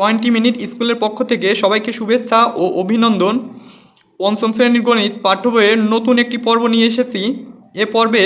Twenty minute স্কুলের পক্ষ থেকে সবাইকে শুভেচ্ছা ও অভিনন্দন। পঞ্চম শ্রেণির গণিত পাঠ্য বইয়ের নতুন একটি পর্ব নিয়ে এসেছি। এ পর্বে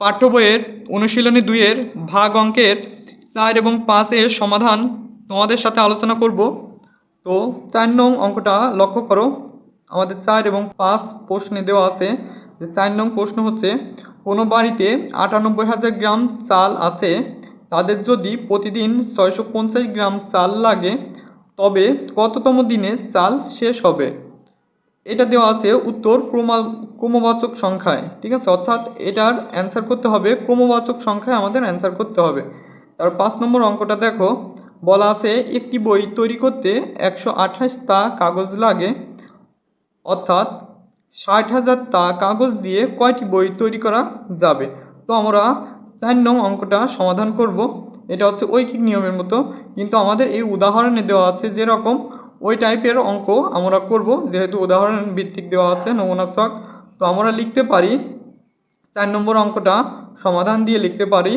পাঠ্য বইয়ের অনুশীলনী দুইয়ের ভাগ অঙ্কের চার এবং পাঁচের সমাধান তোমাদের সাথে আলোচনা করব। তো চার নং অঙ্কটা লক্ষ্য করো। আমাদের চার এবং পাঁচ প্রশ্নে দেওয়া আছে যে চার নং প্রশ্ন হচ্ছে, কোনো বাড়িতে আটানব্বই হাজার গ্রাম চাল আছে? তাদের যদি প্রতিদিন ছয়শো পঞ্চাশ গ্রাম চাল লাগে, তবে কততম দিনে চাল শেষ হবে? এটা দেওয়া আছে উত্তর ক্রমা, ক্রমবাচক সংখ্যায়, ঠিক আছে? অর্থাৎ এটার অ্যান্সার করতে হবে, ক্রমবাচক সংখ্যায় আমাদের অ্যান্সার করতে হবে। তার পাঁচ নম্বর অঙ্কটা দেখো, বলা আছে একটি বই তৈরি করতে একশো আঠাশটা কাগজ লাগে, অর্থাৎ ষাট হাজার তা কাগজ দিয়ে কয়টি বই তৈরি করা যাবে? তো আমরা চার নং অঙ্কটা সমাধান করব। এটা হচ্ছে ঐকিক নিয়মের মতো। কিন্তু আমাদের এই উদাহরণে দেওয়া আছে যেরকম ওই টাইপের অঙ্ক আমরা করব, যেহেতু উদাহরণ ভিত্তিক দেওয়া আছে, নমুনা ছক। তো আমরা লিখতে পারি, চার নম্বর অঙ্কটা সমাধান দিয়ে লিখতে পারি,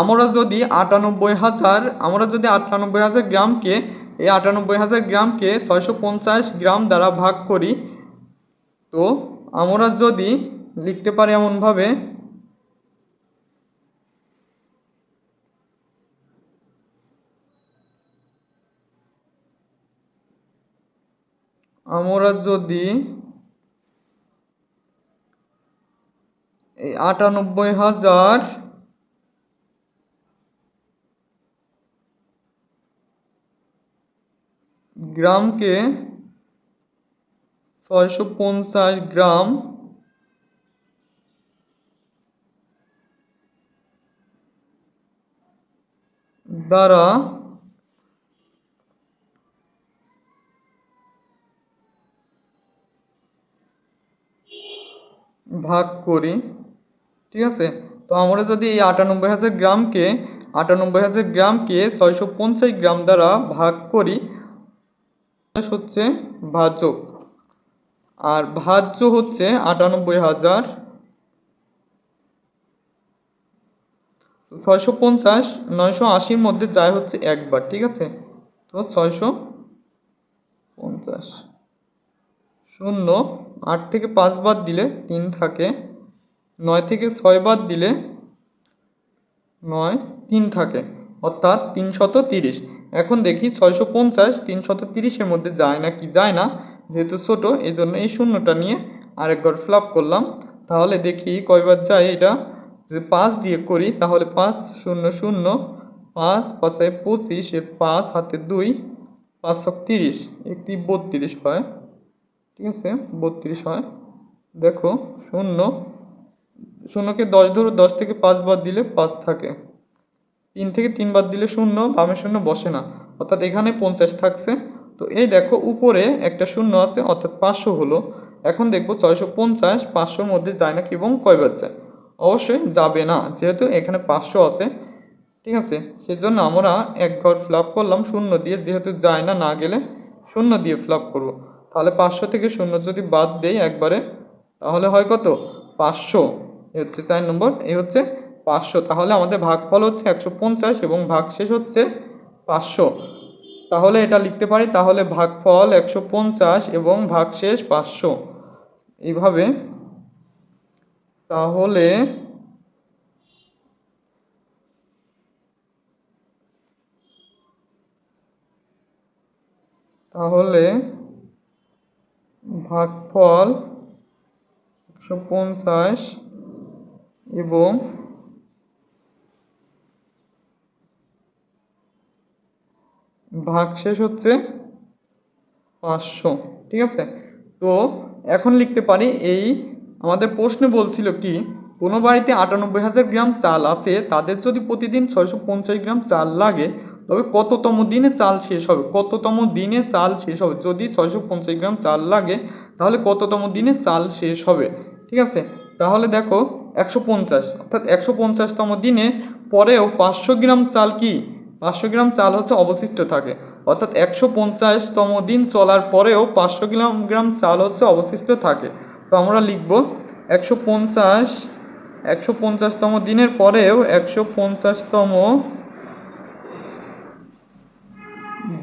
আমরা যদি আটানব্বই হাজার, আমরা যদি আটানব্বই হাজার গ্রামকে, এই আটানব্বই হাজার গ্রামকে ছয়শো পঞ্চাশ গ্রাম দ্বারা ভাগ করি, তো আমরা যদি লিখতে পারি এমনভাবে আমরা যদি এই আটানব্বই হাজার গ্রামকে ছয়শো পঞ্চাশ গ্রাম দ্বারা ভাগ করি, ঠিক আছে? তো আমরা যদি এই আটানব্বই হাজার গ্রামকে, আটানব্বই হাজার গ্রামকে ছয়শো পঞ্চাশ গ্রাম দ্বারা ভাগ করি হচ্ছে ভাজক আর ভাজ্য হচ্ছে আটানব্বই হাজার ছয়শো পঞ্চাশ, নয়শো আশির মধ্যে যায় হচ্ছে একবার, ঠিক আছে? তো ছয়শো পঞ্চাশ। শূন্য, আট থেকে পাঁচ বাদ দিলে তিন থাকে, নয় থেকে ছয় বাদ দিলে নয়, তিন থাকে, অর্থাৎ তিনশত তিরিশ। এখন দেখি ছয়শো পঞ্চাশ তিনশত তিরিশের মধ্যে যায় না কি যায় না, যেহেতু ছোটো এই জন্য এই শূন্যটা নিয়ে আরেকবার ফ্লাপ করলাম। তাহলে দেখি কয়বার যায় এটা? যদি পাঁচ দিয়ে করি, তাহলে পাঁচ শূন্য শূন্য, পাঁচ পাঁচায় পঁচিশ, এর পাঁচ হাতে দুই, পাঁচ তিরিশ, একটি বত্রিশ হয়। ঠিক আছে বত্রিশ হয়। দেখো, শূন্য। শূন্যকে দশ ধরো, দশ থেকে পাঁচ বাদ দিলে পাঁচ থাকে। তিন থেকে তিন বাদ দিলে শূন্য, বামে শূন্য বসে না। অর্থাৎ এখানে পঞ্চাশ থাকছে। তো এই দেখো, উপরে একটা শূন্য আছে, অর্থাৎ পাঁচশো হলো। এখন দেখব ছয়শো পঞ্চাশ, পাঁচশোর মধ্যে যায় না কি এবং কয়বার যায়? অবশ্যই যাবে না, যেহেতু এখানে পাঁচশো আছে। ঠিক আছে? সেজন্য আমরা এক ঘর ফ্লাপ করলাম, শূন্য দিয়ে। যেহেতু যায় না না গেলে শূন্য দিয়ে ফ্লাপ করব। তাহলে পাঁচশো থেকে শূন্য যদি বাদ দেই একবারে, তাহলে হয় কত? পাঁচশো। এ হচ্ছে চার নম্বর এই হচ্ছে পাঁচশো। তাহলে আমাদের ভাগফল হচ্ছে একশো পঞ্চাশ এবং ভাগশেষ হচ্ছে পাঁচশো। তাহলে এটা লিখতে পারি, তাহলে ভাগফল একশো পঞ্চাশ এবং ভাগশেষ পাঁচশো। এইভাবে তাহলে তাহলে ভাগফল একশো পঞ্চাশ এবং ভাগশেষ হচ্ছে পাঁচশো, ঠিক আছে? তো এখন লিখতে পারি, এই আমাদের প্রশ্নে বলছিল কি, কোনো বাড়িতে আটানব্বই হাজার গ্রাম চাল আছে, তাদের যদি প্রতিদিন ছয়শো পঞ্চাশ গ্রাম চাল লাগে তবে কততম দিনে চাল শেষ হবে? কততম দিনে চাল শেষ হবে? যদি ছয়শো পঞ্চাশ গ্রাম চাল লাগে, তাহলে কততম দিনে চাল শেষ হবে? ঠিক আছে? তাহলে দেখো, একশো পঞ্চাশ। অর্থাৎ একশো পঞ্চাশতম দিনে পরেও পাঁচশো গ্রাম চাল কি? পাঁচশো গ্রাম চাল হচ্ছে অবশিষ্ট থাকে। অর্থাৎ একশো পঞ্চাশতম দিন চলার পরেও পাঁচশো গ্রাম গ্রাম চাল হচ্ছে অবশিষ্ট থাকে। তো আমরা লিখব, একশো পঞ্চাশ, একশো পঞ্চাশতম দিনের পরেও একশো পঞ্চাশতম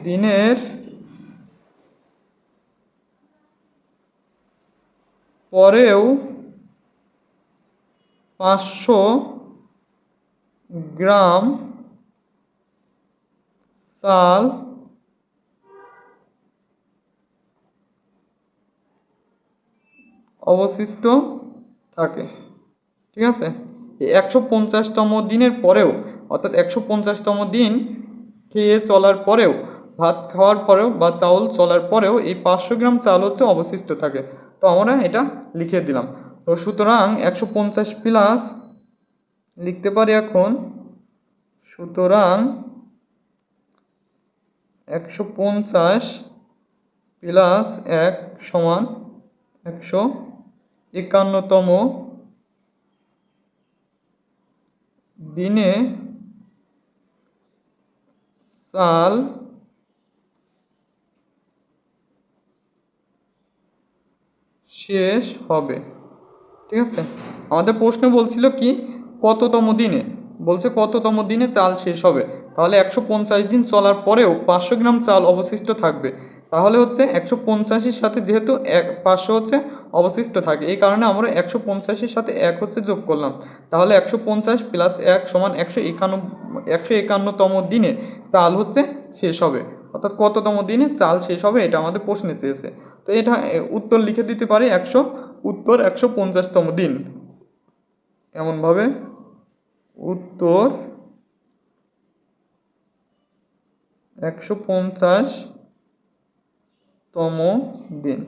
দিনের পরেও পাঁচশো গ্রাম চাল অবশিষ্ট থাকে, ঠিক আছে? একশো পঞ্চাশতম দিনের পরেও, অর্থাৎ একশো পঞ্চাশতম দিন খেয়ে চলার পরেও ভাত খাওয়ার পরেও বা চাউল চলার পরেও এই পাঁচশো গ্রাম চাল হচ্ছে অবশিষ্ট থাকে। তো আমরা এটা লিখে দিলাম। তো সুতরাং একশো পঞ্চাশ প্লাস লিখতে পারি এখন। সুতরাং একশো পঞ্চাশ প্লাস এক সমান একশো একান্নতম দিনে চাল শেষ হবে। ঠিক আছে? আমাদের প্রশ্ন বলছিল কি, কততম দিনে? বলছে কততম দিনে চাল শেষ হবে? তাহলে একশো পঞ্চাশ দিন চলার পরেও পাঁচশো গ্রাম চাল অবশিষ্ট থাকবে। তাহলে হচ্ছে একশো পঞ্চাশের সাথে যেহেতু এক, পাঁচশো হচ্ছে অবশিষ্ট থাকে, এই কারণে আমরা একশো পঞ্চাশের সাথে এক হচ্ছে যোগ করলাম। তাহলে একশো পঞ্চাশ প্লাস এক সমান একশো একান্ন একশো একান্নতম দিনে চাল হচ্ছে শেষ হবে। অর্থাৎ কততম দিনে চাল শেষ হবে, এটা আমাদের প্রশ্নে চেয়েছে। তো এটা উত্তর লিখে দিতে পারি একশো, উত্তর একশো পঞ্চাশতম দিন। এমনভাবে উত্তর একশো পঞ্চাশ তম দিন।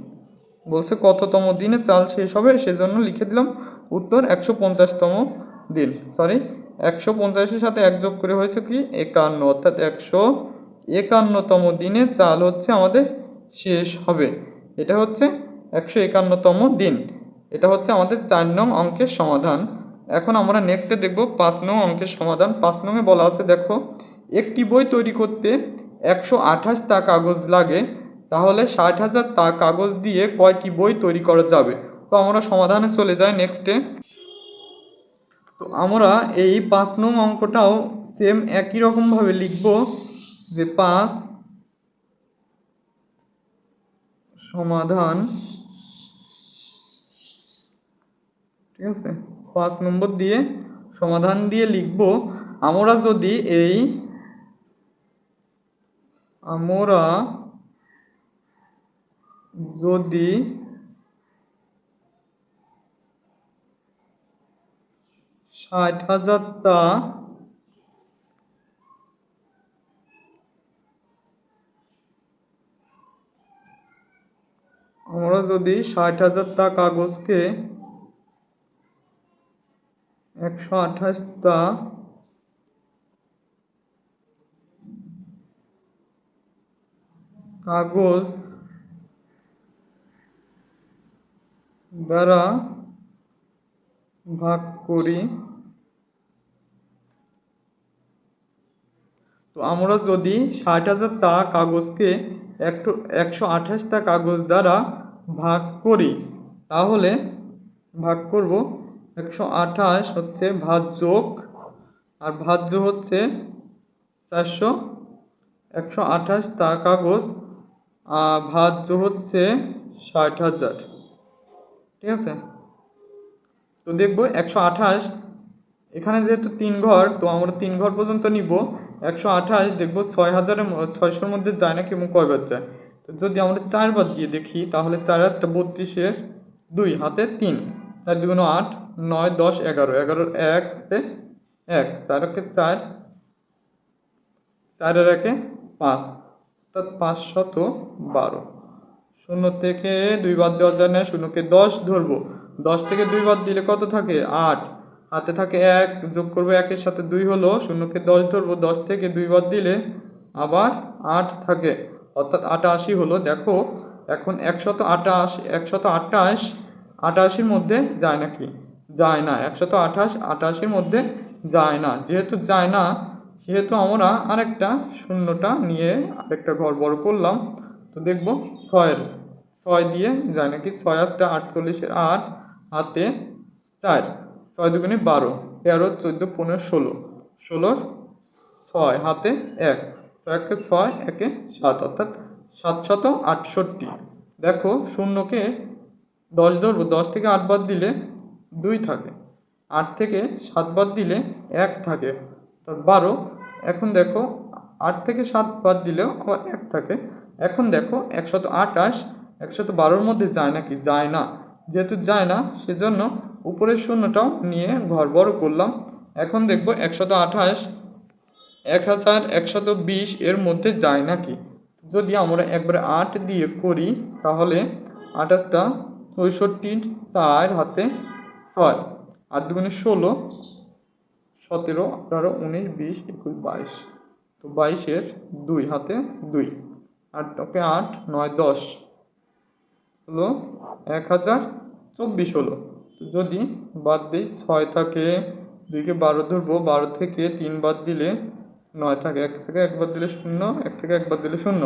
বলছে কততম দিনে চাল শেষ হবে? সেজন্য লিখে দিলাম উত্তর একশো পঞ্চাশতম দিন। সরি একশো পঞ্চাশের সাথে এক যোগ করে হয়েছে কি? একান্ন, অর্থাৎ একশো একান্নতম দিনে চাল হচ্ছে আমাদের শেষ হবে। এটা হচ্ছে একশো একান্নতম দিন। এটা হচ্ছে আমাদের চার নং অঙ্কের সমাধান। এখন আমরা নেক্সটে দেখব পাঁচ নং অঙ্কের সমাধান। পাঁচ নংয়ে বলা আছে, দেখো, একটি বই তৈরি করতে একশো আঠাশ তা কাগজ লাগে, তাহলে ষাট হাজার তা কাগজ দিয়ে কয়টি বই তৈরি করা যাবে? তো আমরা সমাধানে চলে যাই নেক্সটে তো আমরা এই পাঁচ নং অঙ্কটাও সেম একই রকমভাবে লিখব যে পাঁচ সমাধান। ঠিক আছে? পাঁচ নম্বর দিয়ে সমাধান দিয়ে লিখব, আমরা যদি এই আমরা যদি ষাট হাজারটা আমরা যদি ষাট হাজার হাজারটা কাগজকে একশো আঠাশটা কাগজ দ্বারা ভাগ করি, তো আমরা যদি ষাট হাজার হাজারটা কাগজকে একশো আঠাশটা কাগজ দ্বারা ভাগ করি। তাহলে ভাগ করব একশো আঠাশ হচ্ছে ভাজ্যোগ আর ভাজ্য হচ্ছে চারশো। একশো আঠাশ তা কাগজ, আর ভাজ্য হচ্ছে ষাট হাজার। ঠিক আছে? তো দেখব একশো আঠাশ, এখানে যেহেতু তিন ঘর, তো আমরা তিন ঘর পর্যন্ত নিব। একশো আঠাশ দেখব ছয় হাজারের ছয়শোর মধ্যে যায় নাকি এবং কয়বার যায়? যদি আমরা চার চারবার দিয়ে দেখি, তাহলে চার আসটা বত্রিশের দুই, হাতে তিন। চার দুগুণ আট, নয়, দশ, এগারো। এগারোর এক এক। চার একে চার, চারের একে পাঁচ। অর্থাৎ পাঁচশত বারো। শূন্য থেকে দুই বাদ দেওয়া যায় না শূন্যকে দশ ধরবো। দশ থেকে দুই বাদ দিলে কত থাকে? আট। হাতে থাকে এক, যোগ করব একের সাথে দুই হলো, শূন্যকে দশ ধরবো। দশ থেকে দুই বাদ দিলে আবার আট থাকে। অর্থাৎ আটাশি হলো, দেখো, এখন একশত আটাশ একশত আটাশ, আটাশির মধ্যে যায় নাকি? যায় না, একশত আঠাশ আটাশির মধ্যে যায় না। যেহেতু যায় না, সেহেতু আমরা আরেকটা শূন্যটা নিয়ে আরেকটা ঘর বড় করলাম। তো দেখব, ছয়ের, ছয় দিয়ে যায় নাকি? ছয় আসটা আটচল্লিশের আট, হাতে চার। ছয় দুগুণে বারো, তেরো, চোদ্দ, পনেরো, ষোলো। ষোলোর ছয়, হাতে এক। একে ছয়, একে সাত, অর্থাৎ সাতশত আটষট্টি। দেখো, শূন্যকে দশ ধরবো, দশ থেকে আট বাদ দিলে দুই থাকে। আট থেকে সাত বাদ দিলে এক থাকে। অর্থাৎ বারো। এখন দেখো, আট থেকে সাত বাদ দিলেও আবার এক থাকে। এখন দেখো, একশত আঠাশ, একশত বারোর মধ্যে যায় নাকি? যায় না। যেহেতু যায় না, সেজন্য উপরের শূন্যটাও নিয়ে ঘর বড় করলাম। এখন দেখব, একশত আঠাশ এক হাজার একশত বিশ এর মধ্যে যায় নাকি? যদি আমরা একবারে আট দিয়ে করি, তাহলে আঠাশটা চৌষট্টি চার হাতে ছয়। আট দুগুণে ষোলো, সতেরো, আঠারো, উনিশ, বিশ, একুশ, বাইশ। তো বাইশের দুই হাতে দুই। আট ওকে আট, নয়, দশ। হলো এক হাজার চব্বিশ হলো। যদি বাদ দিই, ছয় থাকে, দুইকে বারো ধরবো, বারো থেকে তিন বাদ দিলে নয় থাকে, এক থেকে একবার দিলে শূন্য, এক থেকে একবার দিলে শূন্য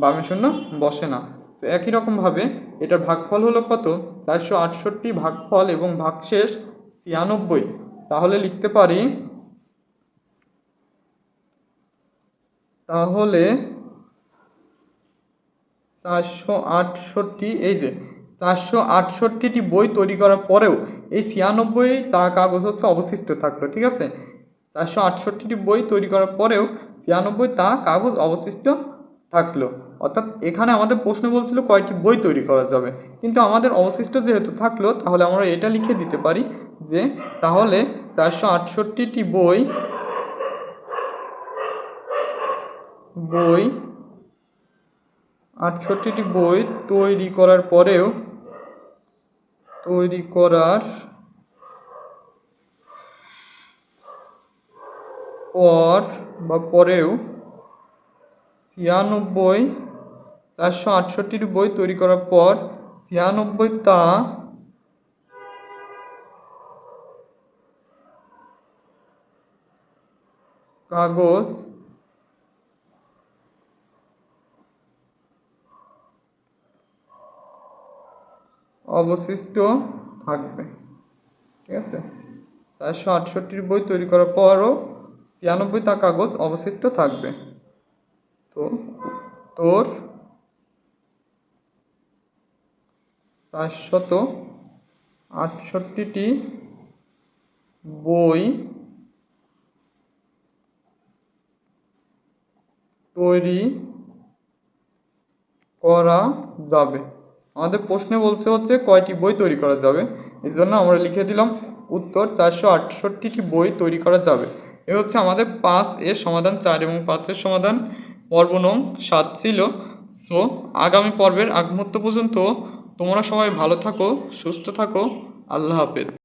বামে শূন্য বসে না। তো একই রকমভাবে এটার ভাগফল হলো কত? চারশো আটষট্টি ভাগফল এবং ভাগশেষ ছিয়ানব্বই। তাহলে লিখতে পারি, তাহলে চারশো আটষট্টি, এই যে চারশো আটষট্টিটি বই তৈরি করার পরেও এই ছিয়ানব্বই তা কাগজ হচ্ছে অবশিষ্ট থাকল, ঠিক আছে? চারশো আটষট্টিটি বই তৈরি করার পরেও ছিয়ানব্বই তা কাগজ অবশিষ্ট থাকল। অর্থাৎ এখানে আমাদের প্রশ্ন বলছিল কয়টি বই তৈরি করা যাবে। কিন্তু আমাদের অবশিষ্ট যেহেতু থাকল, তাহলে আমরা এটা লিখে দিতে পারি যে তাহলে চারশো আটষট্টিটি বই বই, আটষট্টিটি বই তৈরি করার পরেও, তৈরি করার পর বা পরেও ছিয়ানব্বই চারশো আটষট্টির বই তৈরি করার পর ছিয়ানব্বই তা কাগজ অবশিষ্ট থাকবে। ঠিক আছে? চারশো আটষট্টির বই তৈরি করার পরও ছিয়ানব্বই তা কাগজ অবশিষ্ট থাকবে। তো, তোর চারশত আটষট্টিটি বই তৈরি করা যাবে। আমাদের প্রশ্নে বলছে হচ্ছে কয়টি বই তৈরি করা যাবে? এই জন্য আমরা লিখে দিলাম উত্তর চারশো আটষট্টিটি বই তৈরি করা যাবে। এ হচ্ছে আমাদের পাঁচ এর সমাধান, চার এবং পাঁচের সমাধান। পর্ব নং সাত ছিল। সো আগামী পর্বের আগ মুহূর্ত পর্যন্ত তোমরা সবাই ভালো থাকো, সুস্থ থাকো। আল্লাহ হাফেজ।